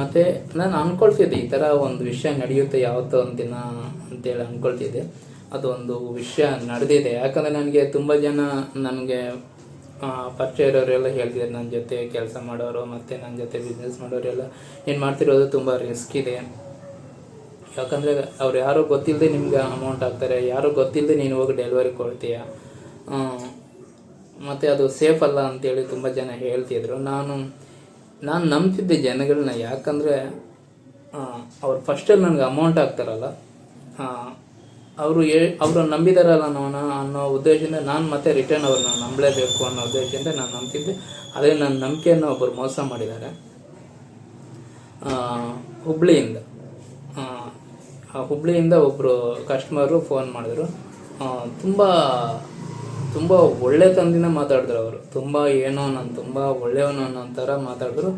ಮತ್ತು ನಾನು ಅಂದ್ಕೊಳ್ತಿದ್ದೆ ಈ ಥರ ಒಂದು ವಿಷಯ ನಡೆಯುತ್ತೆ ಯಾವತ್ತೋ ಒಂದು ದಿನ ಅಂತೇಳಿ ಅಂದ್ಕೊಳ್ತಿದ್ದೆ ಅದೊಂದು ವಿಷಯ ನಡೆದಿದೆ. ಯಾಕಂದರೆ ನನಗೆ ತುಂಬ ಜನ ನನಗೆ ಪರಿಚಯ ಇರೋರೆಲ್ಲ ಹೇಳ್ತಿದ್ದಾರೆ. ನನ್ನ ಜೊತೆ ಕೆಲಸ ಮಾಡೋರು ಮತ್ತು ನನ್ನ ಜೊತೆ ಬಿಸ್ನೆಸ್ ಮಾಡೋರೆಲ್ಲ ಏನು ಮಾಡ್ತಿರೋದು ತುಂಬ ರಿಸ್ಕ್ ಇದೆ. ಯಾಕಂದರೆ ಅವ್ರು ಯಾರೋ ಗೊತ್ತಿಲ್ಲದೆ ನಿಮ್ಗೆ ಅಮೌಂಟ್ ಹಾಕ್ತಾರೆ. ಯಾರೋ ಗೊತ್ತಿಲ್ಲದೆ ನೀನು ಹೋಗಿ ಡೆಲಿವರಿ ಕೊಡ್ತೀಯ? ಮತ್ತು ಅದು ಸೇಫ್ ಅಲ್ಲ ಅಂತೇಳಿ ತುಂಬ ಜನ ಹೇಳ್ತಿದ್ರು. ನಾನು ನಾನು ನಂಬ್ತಿದ್ದೆ ಜನಗಳನ್ನ ಯಾಕಂದರೆ ಅವ್ರು ಫಸ್ಟಲ್ಲಿ ನನಗೆ ಅಮೌಂಟ್ ಹಾಕ್ತಾರಲ್ಲ ಅವರು ಏ ಅವರು ನಂಬಿದಾರಲ್ಲ ನಾನು ಅನ್ನೋ ಉದ್ದೇಶದಿಂದ ನಾನು ಮತ್ತೆ ರಿಟರ್ನ್ ಅವ್ರನ್ನ ನಂಬಲೇಬೇಕು ಅನ್ನೋ ಉದ್ದೇಶದಿಂದ ನಾನು ನಂಬ್ತಿದ್ದೆ. ಅದೇ ನನ್ನ ನಂಬಿಕೆಯನ್ನು ಒಬ್ಬರು ಮೋಸ ಮಾಡಿದ್ದಾರೆ ಹುಬ್ಳಿಯಿಂದ ಹುಬ್ಳಿಯಿಂದ ಒಬ್ಬರು ಕಸ್ಟಮರು ಫೋನ್ ಮಾಡಿದ್ರು. ತುಂಬ ತುಂಬ ತಂದಿನ ಮಾತಾಡಿದ್ರು ಅವರು. ತುಂಬ ಏನೋ ನಾನು ತುಂಬ ಒಳ್ಳೆಯವನು ಅನ್ನೋ ಥರ ಮಾತಾಡಿದ್ರು.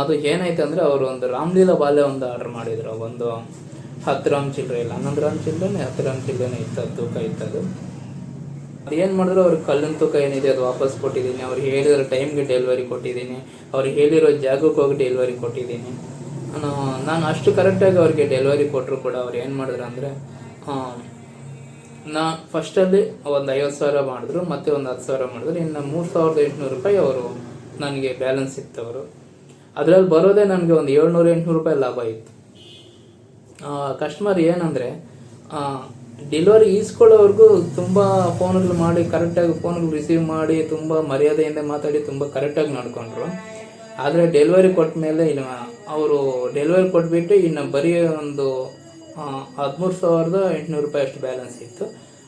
ಅದು ಏನಾಯ್ತು ಅಂದರೆ ಅವರು ಒಂದು ರಾಮ್ಲೀಲಾ ಬಾಲ್ಯ ಒಂದು ಆರ್ಡರ್ ಮಾಡಿದ್ರು. ಒಂದು ಹತ್ತು ರಾಮ್ ಚಿಲ್ಲರೆ ಇಲ್ಲ, ಹನ್ನೊಂದು ರಾಮ್ ಚಿಲ್ಲರೆ ಹತ್ತು ರಾಮ್ ಚಿಲ್ಲರೆ ಇತ್ತು ತೂಕ ಇತ್ತದು ಏನು ಮಾಡಿದ್ರು, ಅವ್ರಿಗೆ ಕಲ್ಲಿನ ತೂಕ ಏನಿದೆ ಅದು ವಾಪಸ್ ಕೊಟ್ಟಿದ್ದೀನಿ. ಅವ್ರು ಹೇಳಿರೋ ಟೈಮ್ಗೆ ಡೆಲಿವರಿ ಕೊಟ್ಟಿದ್ದೀನಿ. ಅವ್ರು ಹೇಳಿರೋ ಜಾಗಕ್ಕೆ ಹೋಗಿ ಡೆಲಿವರಿ ಕೊಟ್ಟಿದ್ದೀನಿ. ನಾನು ಅಷ್ಟು ಕರೆಕ್ಟಾಗಿ ಅವ್ರಿಗೆ ಡೆಲಿವರಿ ಕೊಟ್ಟರು ಕೂಡ ಅವ್ರು ಏನು ಮಾಡಿದ್ರು ಅಂದರೆ ನಾ ಫಸ್ಟಲ್ಲಿ ಒಂದು ಐವತ್ತು ಸಾವಿರ ಮಾಡಿದ್ರು, ಮತ್ತೆ ಒಂದು ಹತ್ತು ಸಾವಿರ ಮಾಡಿದ್ರು. ಇನ್ನು ಮೂರು ಸಾವಿರದ ಎಂಟುನೂರು ರೂಪಾಯಿ ಅವರು ನನಗೆ ಬ್ಯಾಲೆನ್ಸ್ ಇತ್ತು ಅವರು ಅದರಲ್ಲಿ ಬರೋದೇ ನನಗೆ ಒಂದು ಏಳ್ನೂರು, ಎಂಟುನೂರು ರೂಪಾಯಿ ಲಾಭ ಇತ್ತು. ಕಸ್ಟಮರ್ ಏನಂದರೆ ಡೆಲಿವರಿ ಈಸ್ಕೊಳ್ಳೋವರೆಗೂ ತುಂಬ ಫೋನ್ಗಳು ಮಾಡಿ ಕರೆಕ್ಟಾಗಿ ಫೋನ್ಗಳು ರಿಸೀವ್ ಮಾಡಿ, ತುಂಬ ಮರ್ಯಾದೆಯಿಂದ ಮಾತಾಡಿ, ತುಂಬ ಕರೆಕ್ಟಾಗಿ ನೋಡಿಕೊಂಡ್ರು. ಆದರೆ ಡೆಲಿವರಿ ಕೊಟ್ಟ ಮೇಲೆ ಇನ್ನು, ಅವರು ಡೆಲಿವರಿ ಕೊಟ್ಬಿಟ್ಟು ಇನ್ನು ಬರೀ ಒಂದು ಹದಿಮೂರು ಸಾವಿರದ ಎಂಟುನೂರು ರೂಪಾಯಿ ಅಷ್ಟು ಬ್ಯಾಲೆನ್ಸ್ ಇತ್ತು.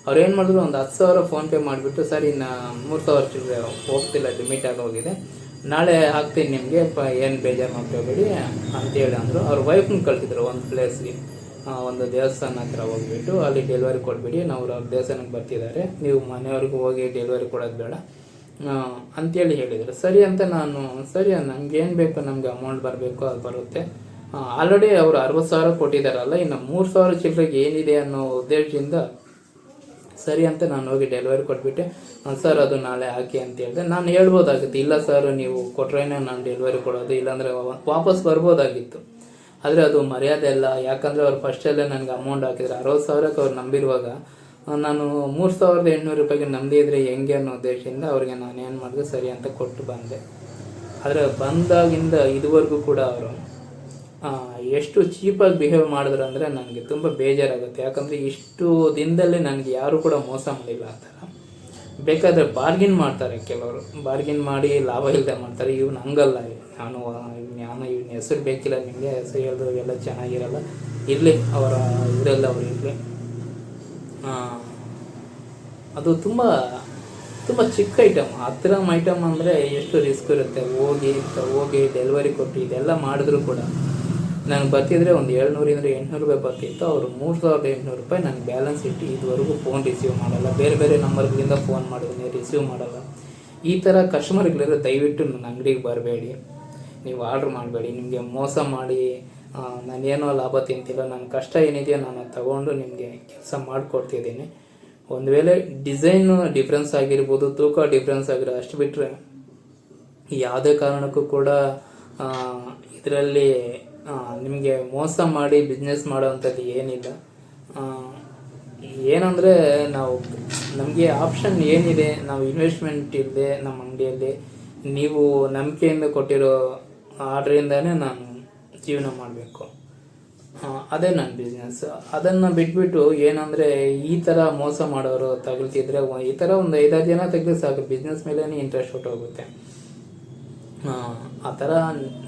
ಅವ್ರು ಏನು ಮಾಡಿದ್ರು, ಒಂದು ಹತ್ತು ಸಾವಿರ ಫೋನ್ಪೇ ಮಾಡಿಬಿಟ್ಟು, ಸರ್, ಇನ್ನು ಮೂರು ಸಾವಿರ ಚಿಲ್ಲರೆ ಹೋಗ್ತಿಲ್ಲ ಲಿಮಿಟ್ ಆಗಿ ಹೋಗಿದೆ. ನಾಳೆ ಹಾಕ್ತೀನಿ ನಿಮಗೆ, ಪ, ಏನು ಬೇಜಾರು ಮಾಡ್ಕೋಬೇಡಿ ಅಂತೇಳಿ ಅಂದರು. ಅವ್ರ ವೈಫ್ನ ಕಳಿಸಿದ್ರು, ಒಂದು ಪ್ಲೇಸ್ಗೆ ಒಂದು ದೇವಸ್ಥಾನ ಹತ್ರ ಹೋಗ್ಬಿಟ್ಟು, ಅಲ್ಲಿ ಡೆಲಿವರಿ ಕೊಟ್ಬಿಡಿ ನಾವು ಅವ್ರ ದೇವಸ್ಥಾನಕ್ಕೆ ಬರ್ತಿದ್ದಾರೆ. ನೀವು ಮನೆಯವ್ರಿಗೂ ಹೋಗಿ ಡೆಲಿವರಿ ಕೊಡೋದು ಬೇಡ. ಅಂತೇಳಿ ಹೇಳಿದರು. ಸರಿ, ಅಂತ ನಾನು, ಸರಿ ನಮ್ಗೆ ಏನು ಬೇಕು, ನಮಗೆ ಅಮೌಂಟ್ ಬರಬೇಕು, ಅದು ಬರುತ್ತೆ. ಆಲ್ರೆಡಿ ಅವರು ಅರವತ್ತು ಸಾವಿರ ಕೊಟ್ಟಿದ್ದಾರಲ್ಲ, ಇನ್ನು ಮೂರು ಸಾವಿರ ಚಿಲ್ಲರೆಗೆ ಏನಿದೆ ಅನ್ನೋ ಉದ್ದೇಶದಿಂದ ಸರಿ ಅಂತ ನಾನು ಹೋಗಿ ಡೆಲಿವರಿ ಕೊಟ್ಬಿಟ್ಟೆ. ಸರ್, ಅದು ನಾಳೆ ಹಾಕಿ ಅಂತ ಹೇಳಿದೆ. ನಾನು ಹೇಳ್ಬೋದಾಗಿತ್ತು, ಇಲ್ಲ ಸರ್, ನೀವು ಕೊಟ್ರೇನೆ ನಾನು ಡೆಲಿವರಿ ಕೊಡೋದು, ಇಲ್ಲಾಂದರೆ ವಾಪಸ್ ಬರ್ಬೋದಾಗಿತ್ತು. ಆದರೆ ಅದು ಮರ್ಯಾದೆ ಅಲ್ಲ, ಯಾಕಂದರೆ ಅವ್ರು ಫಸ್ಟಲ್ಲೇ ನನಗೆ ಅಮೌಂಟ್ ಹಾಕಿದ್ರು. ಅರವತ್ತು ಸಾವಿರಕ್ಕೆ ಅವ್ರು ನಂಬಿರುವಾಗ ನಾನು ಮೂರು ಸಾವಿರದ ಎಂಟುನೂರು ರೂಪಾಯಿಗೆ ನಂಬಿದ್ರೆ ಹೆಂಗೆ ಅನ್ನೋ ಉದ್ದೇಶದಿಂದ ಅವ್ರಿಗೆ ನಾನು ಏನು ಮಾಡಿದೆ, ಸರಿ ಅಂತ ಕೊಟ್ಟು ಬಂದೆ. ಆದರೆ ಬಂದಾಗಿಂದ ಇದುವರೆಗೂ ಕೂಡ ಅವರು ಎಷ್ಟು ಚೀಪಾಗಿ ಬಿಹೇವ್ ಮಾಡಿದ್ರು ಅಂದರೆ ನನಗೆ ತುಂಬ ಬೇಜಾರಾಗುತ್ತೆ. ಯಾಕಂದರೆ ಇಷ್ಟು ದಿನದಲ್ಲಿ ನನಗೆ ಯಾರೂ ಕೂಡ ಮೋಸ ಮಾಡಿಲ್ಲ ಆ ಥರ. ಬೇಕಾದರೆ ಬಾರ್ಗಿನ್ ಮಾಡ್ತಾರೆ ಕೆಲವರು. ಬಾರ್ಗಿನ್ ಮಾಡಿ ಲಾಭ ಇಲ್ಲದೆ ಮಾಡ್ತಾರೆ. ಇವ್ನು ಹಂಗಲ್ಲ. ನಾನು ನಾನು ಇವ್ನ ಹೆಸರು ಬೇಕಿಲ್ಲ. ನಿಮಗೆ ಹೆಸರು ಹೇಳಿದ್ರು ಎಲ್ಲ ಚೆನ್ನಾಗಿರಲ್ಲ. ಇರಲಿ, ಅವರ ಇದರಲ್ಲಿ ಅವರು ಇರಲಿ. ಅದು ತುಂಬ ತುಂಬ ಚಿಕ್ಕ ಐಟಮ್ ಹತ್ತಿರ ಐಟಮ್ ಅಂದರೆ ಎಷ್ಟು ರಿಸ್ಕ್ ಇರುತ್ತೆ? ಹೋಗಿ ಹೋಗಿ ಡೆಲಿವರಿ ಕೊಟ್ಟು ಇದೆಲ್ಲ ಮಾಡಿದ್ರು ಕೂಡ. ನನಗೆ ಬರ್ತಿದ್ರೆ ಒಂದು ಏಳ್ನೂರಿಂದ ಎಂಟುನೂರು ರೂಪಾಯಿ ಬರ್ತಿತ್ತು. ಅವರು ಮೂರು ಸಾವಿರದ ಎಂಟುನೂರು ರೂಪಾಯಿ ನನಗೆ ಬ್ಯಾಲೆನ್ಸ್ ಇಟ್ಟು ಇದುವರೆಗೂ ಫೋನ್ ರಿಸೀವ್ ಮಾಡಲ್ಲ. ಬೇರೆ ಬೇರೆ ನಂಬರ್ಗಳಿಂದ ಫೋನ್ ಮಾಡಿದ್ದೀನಿ ರಿಸೀವ್ ಮಾಡಲ್ಲ. ಈ ಥರ ಕಸ್ಟಮರ್ಗಳಿರೋ ದಯವಿಟ್ಟು ನನ್ನ ಅಂಗಡಿಗೆ ಬರಬೇಡಿ. ನೀವು ಆರ್ಡ್ರ್ ಮಾಡಬೇಡಿ. ನಿಮಗೆ ಮೋಸ ಮಾಡಿ ನಾನು ನಾನೇನೋ ಲಾಭ ತಿಂತಿಲ್ಲ ನನ್ನ ಕಷ್ಟ ಏನಿದೆಯೋ ನಾನು ತಗೊಂಡು ನಿಮಗೆ ಕೆಲಸ ಮಾಡಿಕೊಡ್ತಿದ್ದೀನಿ. ಒಂದು ವೇಳೆ ಡಿಸೈನು ಡಿಫ್ರೆನ್ಸ್ ಆಗಿರ್ಬೋದು, ತೂಕ ಡಿಫ್ರೆನ್ಸ್ ಆಗಿರೋ ಅಷ್ಟು ಬಿಟ್ಟರೆ ಯಾವುದೇ ಕಾರಣಕ್ಕೂ ಕೂಡ ಇದರಲ್ಲಿ ನಿಮಗೆ ಮೋಸ ಮಾಡಿ ಬಿಸ್ನೆಸ್ ಮಾಡೋವಂಥದ್ದು ಏನಿಲ್ಲ. ಏನಂದರೆ ನಾವು ನಮಗೆ ಆಪ್ಷನ್ ಏನಿದೆ, ನಾವು ಇನ್ವೆಸ್ಟ್ಮೆಂಟ್ ಇಲ್ಲದೆ ನಮ್ಮ ಅಂಗಡಿಯಲ್ಲಿ ನೀವು ನಂಬಿಕೆಯಿಂದ ಕೊಟ್ಟಿರೋ ಆರ್ಡ್ರಿಂದನೇ ನಾನು ಜೀವನ ಮಾಡಬೇಕು. ಅದೇ ನನ್ನ ಬಿಸ್ನೆಸ್ ಅದನ್ನು ಬಿಟ್ಬಿಟ್ಟು ಏನಂದರೆ ಈ ಥರ ಮೋಸ ಮಾಡೋರು ತಗಲ್ತಿದ್ರೆ ಈ ಥರ ಒಂದು ಐದಾರು ಜನ ತೆಗೆದು ಸಾಕು ಬಿಸ್ನೆಸ್ ಮೇಲೇ ಇಂಟ್ರೆಸ್ಟ್ ಹೊಟ್ಟೋಗುತ್ತೆ ಆ ಥರ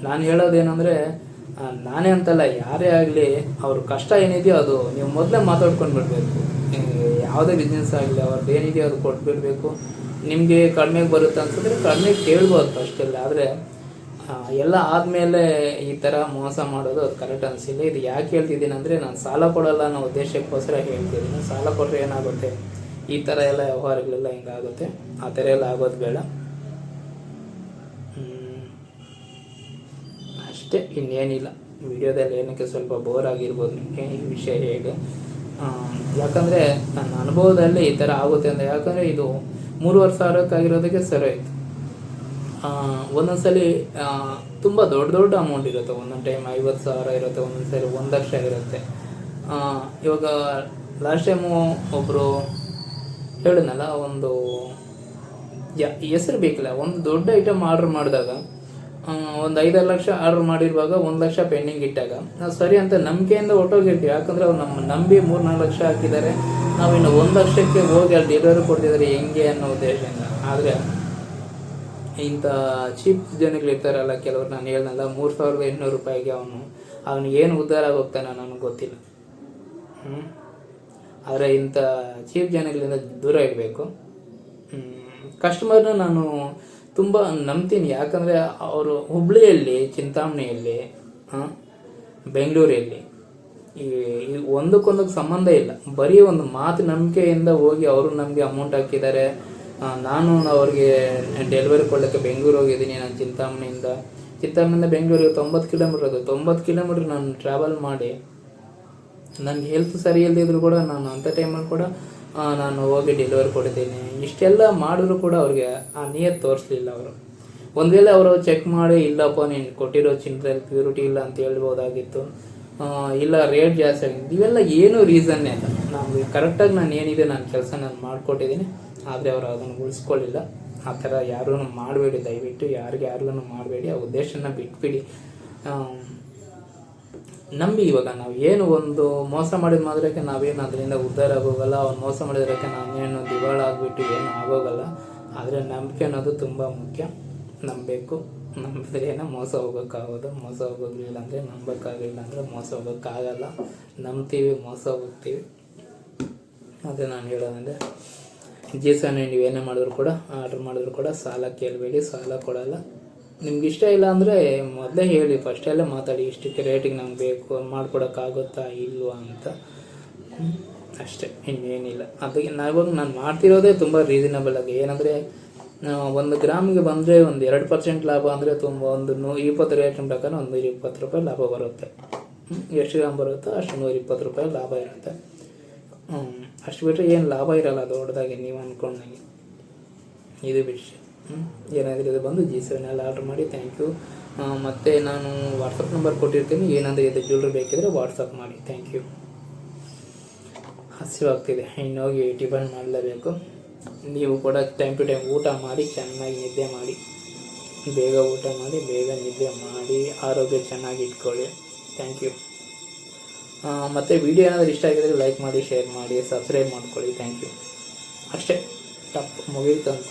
ನಾನು ಹೇಳೋದೇನೆಂದರೆ ನಾನೇ ಅಂತಲ್ಲ, ಯಾರೇ ಆಗಲಿ ಅವ್ರ ಕಷ್ಟ ಏನಿದೆಯೋ ಅದು ನೀವು ಮೊದಲೇ ಮಾತಾಡ್ಕೊಂಡು ಬಿಡಬೇಕು. ಯಾವುದೇ ಬಿಸ್ನೆಸ್ ಆಗಲಿ ಅವ್ರದ್ದು ಏನಿದೆಯೋ ಅದು ಕೊಟ್ಬಿಡಬೇಕು. ನಿಮಗೆ ಕಡಿಮೆಗೆ ಬರುತ್ತೆ ಅನ್ಸಿದ್ರೆ ಕಡಿಮೆ ಕೇಳ್ಬೋದು ಅಷ್ಟೆಲ್ಲ. ಆದರೆ ಎಲ್ಲ ಆದಮೇಲೆ ಈ ಥರ ಮೋಸ ಮಾಡೋದು ಅದು ಕರೆಕ್ಟ್ ಅನಿಸಿಲ್ಲ. ಇದು ಯಾಕೆ ಹೇಳ್ತಿದ್ದೀನಿ ಅಂದರೆ ನಾನು ಸಾಲ ಕೊಡಲ್ಲ ಅನ್ನೋ ಉದ್ದೇಶಕ್ಕೋಸ್ಕರ ಹೇಳ್ತಿದ್ದೀನಿ. ಸಾಲ ಕೊಟ್ಟರೆ ಏನಾಗುತ್ತೆ? ಈ ಥರ ಎಲ್ಲ ವ್ಯವಹಾರಗಳೆಲ್ಲ ಹಿಂಗಾಗುತ್ತೆ. ಆ ಥರ ಎಲ್ಲ ಆಗೋದು ಬೇಡ. ಅಷ್ಟೇ, ಇನ್ನೇನಿಲ್ಲ. ವಿಡಿಯೋದಲ್ಲಿ ಏನಕ್ಕೆ ಸ್ವಲ್ಪ ಬೋರ್ ಆಗಿರ್ಬೋದು ನಿಮಗೆ ಈ ವಿಷಯ ಹೇಗೆ? ಯಾಕಂದರೆ ನನ್ನ ಅನುಭವದಲ್ಲಿ ಈ ಥರ ಆಗುತ್ತೆ ಅಂತ ಯಾಕಂದರೆ ಇದು ಮೂರುವರೆ ಸಾವಿರಕ್ಕಾಗಿರೋದಕ್ಕೆ ಸರಿ ಆಯಿತು. ಒಂದೊಂದ್ಸಲಿ ತುಂಬ ದೊಡ್ಡ ದೊಡ್ಡ ಅಮೌಂಟ್ ಇರುತ್ತೆ. ಒಂದೊಂದು ಟೈಮ್ ಐವತ್ತು ಸಾವಿರ ಇರುತ್ತೆ, ಒಂದೊಂದು ಸಲ ಒಂದು ಲಕ್ಷ ಇರುತ್ತೆ. ಇವಾಗ ಲಾಸ್ಟ್ ಟೈಮು ಒಬ್ಬರು ಹೇಳಿದ್ನಲ್ಲ, ಒಂದು ಹೆಸರು ಬೇಕಿಲ್ಲ, ಒಂದು ದೊಡ್ಡ ಐಟಮ್ ಆರ್ಡ್ರ್ ಮಾಡಿದಾಗ ಒಂದು ಐದಾರು ಲಕ್ಷ ಆರ್ಡರ್ ಮಾಡಿರುವಾಗ ಒಂದು ಲಕ್ಷ ಪೆಂಡಿಂಗ್ ಇಟ್ಟಾಗ. ನಾವು ಸರಿ ಅಂತ ನಂಬಿಕೆಯಿಂದ ಹೊಟ್ಟೋಗಿರ್ತೀವಿ ಯಾಕಂದ್ರೆ ಅವ್ರು ನಮ್ಮ ನಂಬಿ ಮೂರು ನಾಲ್ಕು ಲಕ್ಷ ಹಾಕಿದ್ದಾರೆ. ನಾವು ಇನ್ನು ಒಂದು ಲಕ್ಷಕ್ಕೆ ಹೋಗಿ ಅಲ್ಲಿ ಡೆಲಿವರಿ ಕೊಡ್ತಿದ್ದಾರೆ ಹೆಂಗೆ ಅನ್ನೋ ಉದ್ದೇಶದಿಂದ. ಆದರೆ ಇಂಥ ಚೀಪ್ ಜನಗಳಿರ್ತಾರಲ್ಲ ಕೆಲವರು, ನಾನು ಹೇಳ್ದಲ್ಲ ಮೂರು ಸಾವಿರದ ಎಂಟುನೂರು ರೂಪಾಯಿಗೆ ಅವನು ಅವನು ಏನು ಉದ್ಧಾರ ಹೋಗ್ತಾನೆ ನನಗೆ ಗೊತ್ತಿಲ್ಲ. ಆದರೆ ಇಂಥ ಚೀಪ್ ಜನಗಳಿಂದ ದೂರ ಇರಬೇಕು. ಕಸ್ಟಮರ್ನ ನಾನು ತುಂಬ ನಂಬ್ತೀನಿ. ಯಾಕಂದರೆ ಅವರು ಹುಬ್ಳಿಯಲ್ಲಿ, ಚಿಂತಾಮಣಿಯಲ್ಲಿ ಬೆಂಗಳೂರಲ್ಲಿ ಈ ಒಂದಕ್ಕೊಂದಕ್ಕೆ ಸಂಬಂಧ ಇಲ್ಲ. ಬರೀ ಒಂದು ಮಾತು ನಂಬಿಕೆಯಿಂದ ಹೋಗಿ ಅವರು ನಮಗೆ ಅಮೌಂಟ್ ಹಾಕಿದ್ದಾರೆ. ನಾನು ಅವ್ರಿಗೆ ಡೆಲಿವರಿ ಕೊಡಲಿಕ್ಕೆ ಬೆಂಗಳೂರು ಹೋಗಿದ್ದೀನಿ, ನಾನು ಚಿಂತಾಮಣಿಯಿಂದ. ಚಿಂತಾಮಣಿಯಿಂದ ಬೆಂಗಳೂರಿಗೆ ತೊಂಬತ್ತು ಕಿಲೋಮೀಟ್ರ್ ಅದು. ತೊಂಬತ್ತು ಕಿಲೋಮೀಟ್ರ್ ನಾನು ಟ್ರಾವೆಲ್ ಮಾಡಿ, ನನಗೆ ಹೆಲ್ತ್ ಸರಿ ಇಲ್ಲದಿದ್ರು ಕೂಡ ನಾನು ಅಂಥ ಟೈಮಲ್ಲಿ ಕೂಡ ನಾನು ಹೋಗಿ ಡೆಲಿವರಿ ಕೊಟ್ಟಿದ್ದೀನಿ. ಇಷ್ಟೆಲ್ಲ ಮಾಡಿದ್ರು ಕೂಡ ಅವ್ರಿಗೆ ಆ ನಿಯತ್ ತೋರಿಸ್ಲಿಲ್ಲ ಅವರು. ಒಂದು ವೇಳೆ ಅವರು ಚೆಕ್ ಮಾಡಿ, ಇಲ್ಲಪ್ಪ, ನೀನು ಕೊಟ್ಟಿರೋ ಚಿನ್ನದಲ್ಲಿ ಪ್ಯೂರಿಟಿ ಇಲ್ಲ ಅಂತ ಹೇಳ್ಬೋದಾಗಿತ್ತು. ಇಲ್ಲ ರೇಟ್ ಜಾಸ್ತಿ ಆಗಿತ್ತು ಇವೆಲ್ಲ ಏನು ರೀಸನ್ನೇ ಅಲ್ಲ ನಾನು ಕರೆಕ್ಟಾಗಿ ನಾನು ಏನಿದೆ, ನಾನು ಕೆಲಸ ನಾನು ಮಾಡಿಕೊಟ್ಟಿದ್ದೀನಿ. ಆದರೆ ಅವರು ಅದನ್ನು ಉಳಿಸ್ಕೊಳ್ಳಿಲ್ಲ ಆ ಥರ ಯಾರೂ ಮಾಡಬೇಡಿ. ದಯವಿಟ್ಟು ಯಾರಿಗೆ ಯಾರಿಗೂ ಮಾಡಬೇಡಿ. ಆ ಉದ್ದೇಶನ ಬಿಟ್ಬಿಡಿ. ನಂಬಿ ಇವಾಗ ನಾವು ಏನು ಒಂದು ಮೋಸ ಮಾಡಿದ ಮಾತ್ರಕ್ಕೆ ನಾವೇನು ಅದರಿಂದ ಉದ್ಧಾರ ಆಗೋಗಲ್ಲ, ಅವ್ನು ಮೋಸ ಮಾಡಿದ್ರಕ್ಕೆ ನಾವೇನು ದಿವಾಳ ಆಗಿಬಿಟ್ಟು ಏನು ಆಗೋಗಲ್ಲ. ಆದರೆ ನಂಬಿಕೆ ಅನ್ನೋದು ತುಂಬ ಮುಖ್ಯ. ನಂಬಬೇಕು ನಂಬಿದ್ರೇನೆ ಮೋಸ ಹೋಗೋಕ್ಕಾಗೋದು. ಮೋಸ ಹೋಗೋದಿಲ್ಲ ಅಂದರೆ ನಂಬೋಕ್ಕಾಗಲಿಲ್ಲ ಅಂದರೆ ಮೋಸ ಹೋಗೋಕ್ಕಾಗಲ್ಲ. ನಂಬ್ತೀವಿ, ಮೋಸ ಹೋಗ್ತೀವಿ. ಅದೇ ನಾನು ಹೇಳೋದಂದರೆ ನೀವೇನೇ ನೀವು ಏನೇ ಮಾಡಿದ್ರು ಕೂಡ, ಆರ್ಡ್ರ್ ಮಾಡಿದ್ರು ಕೂಡ ಸಾಲ ಕೇಳಬೇಡಿ, ಸಾಲ ಕೊಡಲ್ಲ. ನಿಮ್ಗೆ ಇಷ್ಟ ಇಲ್ಲ ಅಂದರೆ ಮೊದಲೇ ಹೇಳಿ ಫಸ್ಟಲ್ಲೇ ಮಾತಾಡಿ, ಇಷ್ಟಕ್ಕೆ ರೇಟಿಗೆ ನಂಗೆ ಬೇಕು ಮಾಡ್ಕೊಡೋಕ್ಕಾಗುತ್ತಾ ಇಲ್ವಾ ಅಂತ. ಅಷ್ಟೇ, ಇನ್ನೇನಿಲ್ಲ. ಅದಕ್ಕೆ ನಾವಾಗ ನಾನು ಮಾಡ್ತಿರೋದೇ ತುಂಬ ರೀಸನಬಲ್ ಆಗಿ. ಏನಂದರೆ ಒಂದು ಗ್ರಾಮಿಗೆ ಬಂದರೆ ಒಂದು ಎರಡು ಪರ್ಸೆಂಟ್ ಲಾಭ ಅಂದರೆ ತುಂಬ ಒಂದು ನೂ ಇಪ್ಪತ್ತು ರೇಟ್ ಪ್ರಕಾರ ಒಂದು ನೂರ ಇಪ್ಪತ್ತು ರೂಪಾಯಿ ಲಾಭ ಬರುತ್ತೆ. ಎಷ್ಟು ಗ್ರಾಮ್ ಬರುತ್ತೋ ಅಷ್ಟು ನೂರ ಇಪ್ಪತ್ತು ರೂಪಾಯಿ ಲಾಭ ಇರುತ್ತೆ. ಅಷ್ಟು ಬಿಟ್ಟರೆ ಏನು ಲಾಭ ಇರಲ್ಲ ದೊಡ್ಡದಾಗಿ ನೀವು ಅಂದ್ಕೊಂಡಂಗೆ ಇದು ವಿಷಯ. ಇದು ಬಂದು ಜಿ ಸೆವೆನಲ್ಲಿ ಆರ್ಡ್ರ್ ಮಾಡಿ ಥ್ಯಾಂಕ್ ಯು ಮತ್ತು ನಾನು ವಾಟ್ಸಪ್ ನಂಬರ್ ಕೊಟ್ಟಿರ್ತೀನಿ. ಏನಾದರೂ ಇದು ಜ್ಯುವೆಲ್ರಿ ಬೇಕಿದ್ರೆ ವಾಟ್ಸಪ್ ಮಾಡಿ. ಥ್ಯಾಂಕ್ ಯು ಹಸಿವಾಗ್ತಿದೆ. ಇನ್ನೋಗಿ ಟಿಫನ್ ಮಾಡಲೇಬೇಕು. ನೀವು ಕೂಡ ಟೈಮ್ ಟು ಟೈಮ್ ಊಟ ಮಾಡಿ, ಚೆನ್ನಾಗಿ ನಿದ್ದೆ ಮಾಡಿ. ಬೇಗ ಊಟ ಮಾಡಿ, ಬೇಗ ನಿದ್ದೆ ಮಾಡಿ, ಆರೋಗ್ಯ ಚೆನ್ನಾಗಿ ಇಟ್ಕೊಳ್ಳಿ. ಥ್ಯಾಂಕ್ ಯು ಮತ್ತು ವಿಡಿಯೋ ಏನಾದರೂ ಇಷ್ಟ ಆಗಿದ್ರೆ ಲೈಕ್ ಮಾಡಿ ಶೇರ್ ಮಾಡಿ ಸಬ್ಸ್ಕ್ರೈಬ್ ಮಾಡ್ಕೊಳ್ಳಿ. ಥ್ಯಾಂಕ್ ಯು ಅಷ್ಟೇ. ಟಪ್ ಮುಗೀತು ಅಂತ